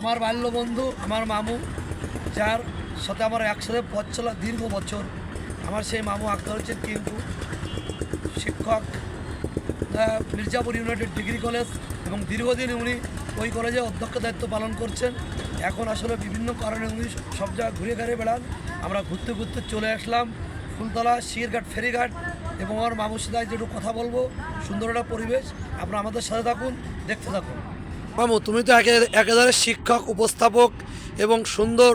আমার বাল্য বন্ধু, আমার মামু, যার সাথে আমার একসাথে পথ চলা দীর্ঘ বছর। আমার সেই মামু আক্তার হচ্ছেন কিন্তু শিক্ষক মির্জাপুর ইউনাইটেড ডিগ্রি কলেজ এবং দীর্ঘদিন উনি ওই কলেজে অধ্যক্ষ দায়িত্ব পালন করছেন। এখন আসলে বিভিন্ন কারণে উনি সব জায়গায় ঘুরে ঘুরে বেড়ান। আমরা ঘুরতে ঘুরতে চলে আসলাম ফুলতলা, শিরঘাট, ফেরিঘাট এবং আমার মামুর সাথে একটু কথা বলব। সুন্দর একটা পরিবেশ। আপনারা আমাদের সাথে থাকুন, দেখতে থাকুন। মামু তুমি তো একে একেবারে শিক্ষক উপস্থাপক এবং সুন্দর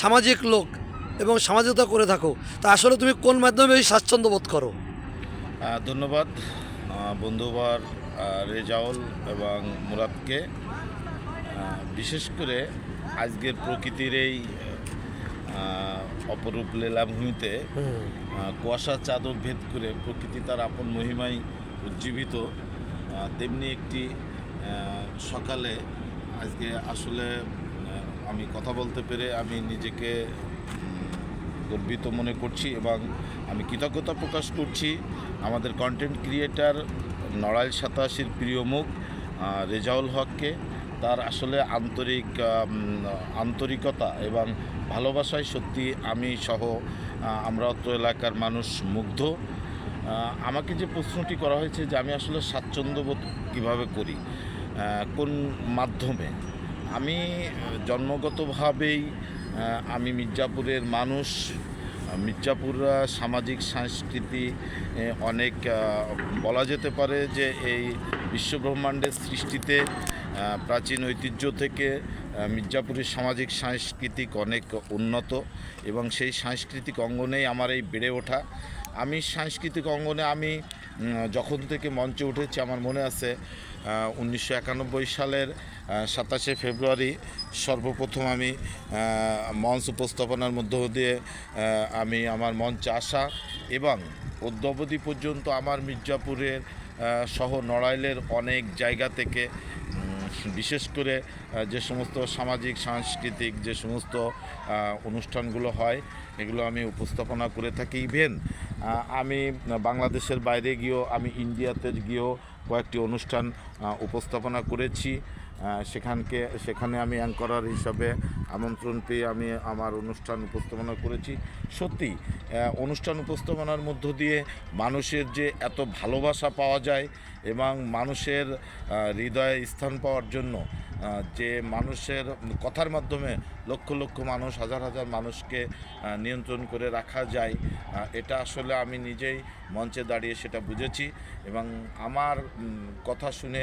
সামাজিক লোক এবং সামাজিকতা করে থাকো। তা আসলে তুমি কোন মাধ্যমে এই স্বাচ্ছন্দ্য বোধ করো? ধন্যবাদ। বন্ধুবার রেজাউল এবং মুরাদকে। বিশেষ করে আজকের প্রকৃতির এই অপরূপ লীলাভূমিতে আহ, কুয়াশার চাদর ভেদ করে প্রকৃতি তার আপন মহিমায় উজ্জীবিত। তেমনি একটি সকালে আজকে আসলে আমি কথা বলতে পেরে আমি নিজেকে গর্বিত মনে করছি এবং আমি কৃতজ্ঞতা প্রকাশ করছি। আমাদের কন্টেন্ট ক্রিয়েটার নড়াইল সাতাশির প্রিয় মুখ রেজাউল হককে। তার আসলে আন্তরিক আন্তরিকতা এবং ভালোবাসায় সত্যি আমি সহ আমরা অত্র এলাকার মানুষ মুগ্ধ। আমাকে যে প্রশ্নটি করা হয়েছে যে আমি আসলে স্বাচ্ছন্দ্যবোধ কীভাবে করি? কোন মাধ্যমে? আমি জন্মগতভাবেই আমি মির্জাপুরের মানুষ। মির্জাপুর সামাজিক, সংস্কৃতি অনেক বলা যেতে পারে যে এই বিশ্বব্রহ্মাণ্ডের সৃষ্টিতে প্রাচীন ঐতিহ্য থেকে মির্জাপুরের সামাজিক, সাংস্কৃতিক অনেক উন্নত এবং সেই সাংস্কৃতিক অঙ্গনেই আমার এই বেড়ে ওঠা। আমি সাংস্কৃতিক অঙ্গনে আমি যখন থেকে মঞ্চে উঠেছি, আমার মনে আছে উনিশশো একানব্বই সালের সাতাশে ফেব্রুয়ারি সর্বপ্রথম আমি মঞ্চ উপস্থাপনার মধ্য দিয়ে আমি আমার মঞ্চে আসা এবং অদ্যাবধি পর্যন্ত আমার মির্জাপুরের সহ নড়াইলের অনেক জায়গা থেকে বিশেষ করে যে সমস্ত সামাজিক, সাংস্কৃতিক যে সমস্ত অনুষ্ঠানগুলো হয় এগুলো আমি উপস্থাপনা করে থাকি। ইভেন আমি বাংলাদেশের বাইরে গিয়েও, আমি ইন্ডিয়াতে গিয়েও কয়েকটি অনুষ্ঠান উপস্থাপনা করেছি। সেখানকে, সেখানে আমি অ্যাঙ্করার হিসাবে আমন্ত্রণ পেয়ে আমি আমার অনুষ্ঠান উপস্থাপনা করেছি। সত্যি অনুষ্ঠান উপস্থাপনার মধ্য দিয়ে মানুষের যে এত ভালোবাসা পাওয়া যায় এবং মানুষের হৃদয়ে স্থান পাওয়ার জন্য যে মানুষের কথার মাধ্যমে লক্ষ লক্ষ মানুষ হাজার হাজার মানুষকে নিয়ন্ত্রণ করে রাখা যায় এটা আসলে আমি নিজেই মঞ্চে দাঁড়িয়ে সেটা বুঝেছি এবং আমার কথা শুনে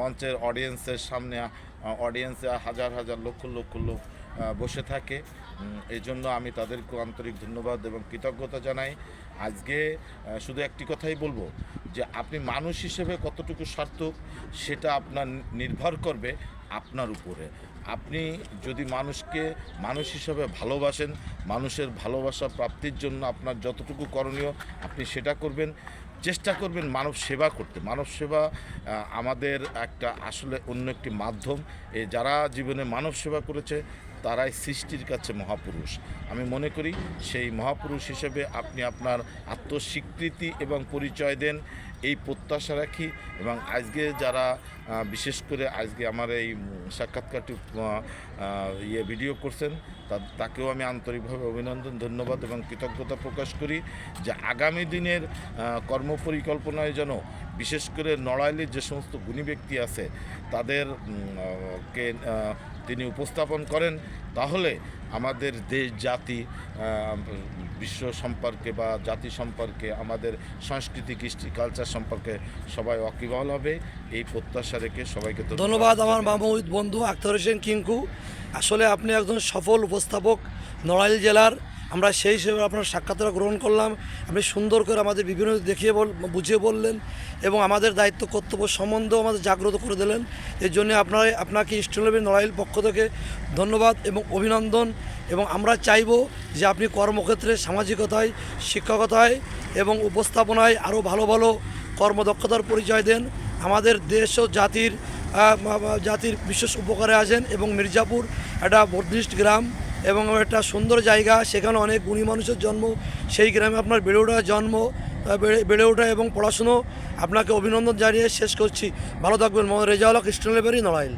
মঞ্চের অডিয়েন্সের সামনে অডিয়েন্সে হাজার হাজার লক্ষ লক্ষ লোক বসে থাকে। উম, এই জন্য আমি তাদেরকে আন্তরিক ধন্যবাদ এবং কৃতজ্ঞতা জানাই। আজকে শুধু একটি কথাই বলব যে আপনি মানুষ হিসেবে কতটুকু সার্থক সেটা আপনার নির্ভর করবে আপনার উপরে। আপনি যদি মানুষকে, মানুষ হিসাবে ভালোবাসেন, মানুষের ভালোবাসা প্রাপ্তির জন্য আপনার যতটুকু করণীয় আপনি সেটা করবেন, চেষ্টা করবেন মানব সেবা করতে। মানব সেবা আমাদের একটা আসলে অন্য একটি মাধ্যম। এ যারা জীবনে মানব সেবা করেছে তারাই সৃষ্টির কাছে মহাপুরুষ। আমি মনে করি সেই মহাপুরুষ হিসেবে আপনি আপনার আত্মস্বীকৃতি এবং পরিচয় দেন এই প্রত্যাশা রাখি এবং আজকে যারা বিশেষ করে আজকে আমার এই সাক্ষাৎকারটি ইয়ে ভিডিও করছেন তাকেও আমি আন্তরিকভাবে অভিনন্দন ধন্যবাদ এবং কৃতজ্ঞতা প্রকাশ করি যে আগামী দিনের কর্মপরিকল্পনায় যেন বিশেষ করে নড়াইলের যে সমস্ত গুণী ব্যক্তি আছে তাদের উম, আহ, কে তিনি উপস্থাপন করেন তাহলে আমাদের দেশ, জাতি বিশ্ব সম্পর্কে বা জাতি সম্পর্কে, আমাদের সংস্কৃতি, কৃষ্টি কালচার সম্পর্কে সবাই অকিবল হবে। এই প্রত্যাশা রেখে সবাইকে তো ধন্যবাদ আমার মামুদ বন্ধু আক্তার হোসেন কিঙ্কু। আসলে আপনি একজন সফল উপস্থাপক নড়াইল জেলার আমরা সেই হিসেবে আপনার সাক্ষাৎটা গ্রহণ করলাম। আপনি সুন্দর করে আমাদের বিভিন্ন দেখিয়ে বল, বুঝিয়ে বললেন এবং আমাদের দায়িত্ব, কর্তব্য সম্বন্ধেও আমাদের জাগ্রত করে দিলেন। এর জন্য আপনার আপনাকে ইস্টলেভেল নড়াইল পক্ষ থেকে ধন্যবাদ এবং অভিনন্দন এবং আমরা চাইব যে আপনি কর্মক্ষেত্রে, সামাজিকতায়, শিক্ষকতায় এবং উপস্থাপনায় আরও ভালো ভালো কর্মদক্ষতার পরিচয় দেন। আমাদের দেশ ও জাতির জাতির বিশেষ উপকারে আছেন এবং মির্জাপুর একটা বর্ধিষ্ঠ গ্রাম। এবং একটা সুন্দর জায়গা, সেখানে অনেক গুণী মানুষের জন্ম। সেই গ্রামে আপনার বেড়ে ওঠা জন্ম বেড়ে ওঠা এবং পড়াশুনো। আপনাকে অভিনন্দন জানিয়ে শেষ করছি। ভালো থাকবেন। মোহাম্মদ রেজাউল্লাহ কৃষ্ণ লেবারি নড়াইল।